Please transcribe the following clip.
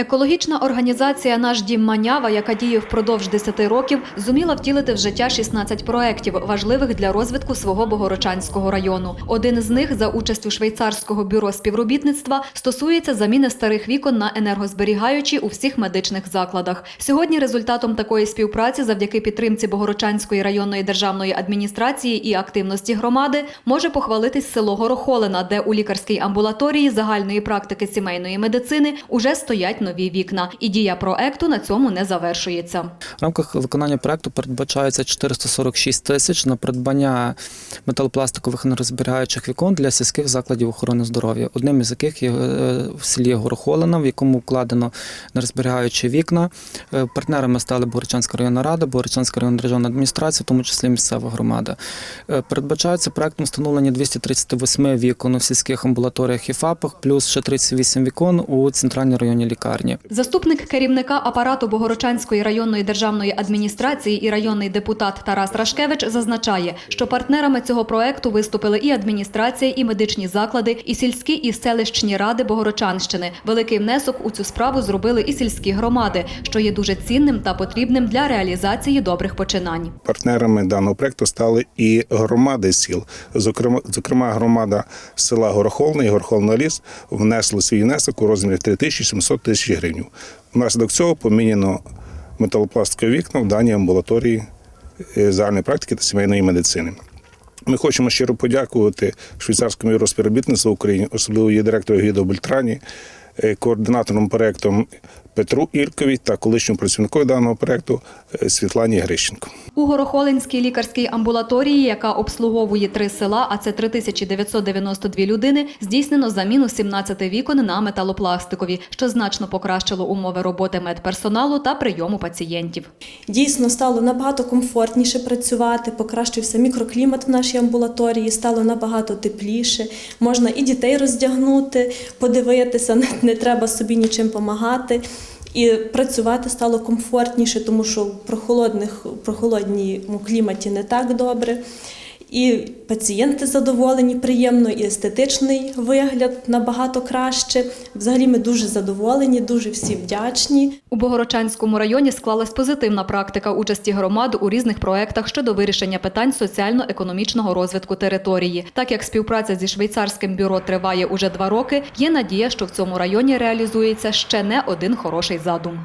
Екологічна організація Наш дім Манява, яка діє впродовж 10 років, зуміла втілити в життя 16 проєктів, важливих для розвитку свого Богородчанського району. Один з них за участю швейцарського бюро співробітництва стосується заміни старих вікон на енергозберігаючі у всіх медичних закладах. Сьогодні результатом такої співпраці, завдяки підтримці Богородчанської районної державної адміністрації і активності громади, може похвалитись село Горохолина, де у лікарській амбулаторії загальної практики сімейної медицини уже стоять нові вікна. І дія проекту на цьому не завершується. В рамках виконання проекту передбачається 446 тисяч на придбання металопластикових нерозберігаючих вікон для сільських закладів охорони здоров'я. Одним із яких є е, в селі Горохолина, в якому вкладено нерозберігаючі вікна. Е, Партнерами стали Боричанська районна рада, Боричанська районна державна адміністрація, в тому числі місцева громада. Е, Передбачається проектом встановлення 238 вікон у сільських амбулаторіях і ФАПах, плюс ще 38 вікон у центральній районній лікарні. Заступник керівника апарату Богородчанської районної державної адміністрації і районний депутат Тарас Рашкевич зазначає, що партнерами цього проекту виступили і адміністрація, і медичні заклади, і сільські і селищні ради Богородчанщини. Великий внесок у цю справу зробили і сільські громади, що є дуже цінним та потрібним для реалізації добрих починань. Партнерами даного проекту стали і громади сіл. Зокрема, зокрема громада села Горохолна і Горохолна ліс внесли свій внесок у розмірі 3700 тисяч гривень. Внаслідок цього помінено металопластикові вікна в даній амбулаторії е, загальної практики та сімейної медицини. Ми хочемо щиро подякувати швейцарському бюро співробітництва України, особливо її директору Гідо Бельтрані, координатором проекту Петру Ількові та колишньому працівнику даного проекту е, Світлані Грищенко. У Горохолинській лікарській амбулаторії, яка обслуговує три села, а це 3992 людини, здійснено заміну 17 вікон на металопластикові, що значно покращило умови роботи медперсоналу та прийому пацієнтів. Дійсно стало набагато комфортніше працювати, покращився мікроклімат в нашій амбулаторії, стало набагато тепліше. Можна і дітей роздягнути, подивитися, не- не треба собі нічим допомагати. І працювати стало комфортніше, тому що в прохолодних, прохолодному кліматі не так добре. І пацієнти задоволені, приємно, і естетичний вигляд набагато краще. Взагалі ми дуже задоволені, дуже всі вдячні. У Богородчанському районі склалась позитивна практика участі громад у різних проєктах щодо вирішення питань соціально-економічного розвитку території. Так як співпраця зі швейцарським бюро триває уже два роки, є надія, що в цьому районі реалізується ще не один хороший задум.